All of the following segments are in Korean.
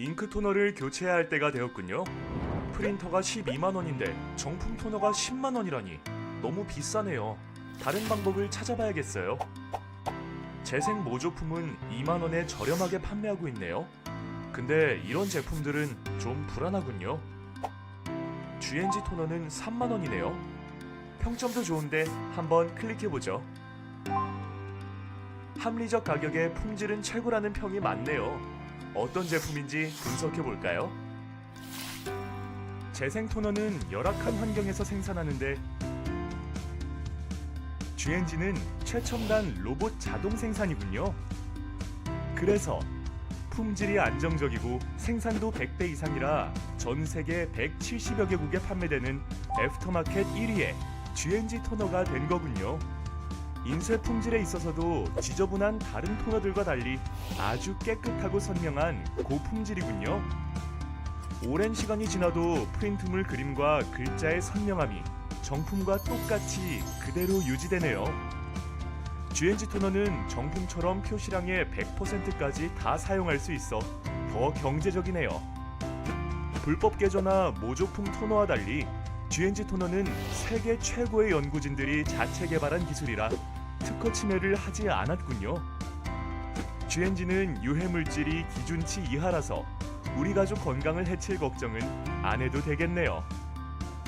잉크 토너를 교체해야 할 때가 되었군요. 프린터가 12만 원인데 정품 토너가 10만 원이라니 너무 비싸네요. 다른 방법을 찾아봐야겠어요. 재생 모조품은 2만 원에 저렴하게 판매하고 있네요. 근데 이런 제품들은 좀 불안하군요. GNG 토너는 3만 원이네요. 평점도 좋은데 한번 클릭해보죠. 합리적 가격에 품질은 최고라는 평이 많네요. 어떤 제품인지 분석해 볼까요? 재생 토너는 열악한 환경에서 생산하는데 GNG는 최첨단 로봇 자동 생산이군요. 그래서 품질이 안정적이고 생산도 100배 이상이라 전 세계 170여 개국에 판매되는 애프터마켓 1위의 GNG 토너가 된 거군요. 인쇄 품질에 있어서도 지저분한 다른 토너들과 달리 아주 깨끗하고 선명한 고품질이군요. 오랜 시간이 지나도 프린트물 그림과 글자의 선명함이 정품과 똑같이 그대로 유지되네요. GNG 토너는 정품처럼 표시량의 100%까지 다 사용할 수 있어 더 경제적이네요. 불법 개조나 모조품 토너와 달리 GNG 토너는 세계 최고의 연구진들이 자체 개발한 기술이라 특허 침해를 하지 않았군요. GNG는 유해 물질이 기준치 이하라서 우리 가족 건강을 해칠 걱정은 안 해도 되겠네요.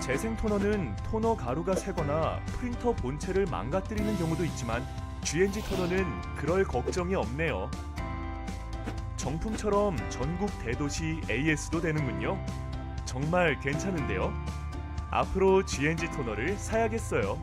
재생 토너는 토너 가루가 새거나 프린터 본체를 망가뜨리는 경우도 있지만 GNG 토너는 그럴 걱정이 없네요. 정품처럼 전국 대도시 AS도 되는군요. 정말 괜찮은데요? 앞으로 GNG 토너를 사야겠어요.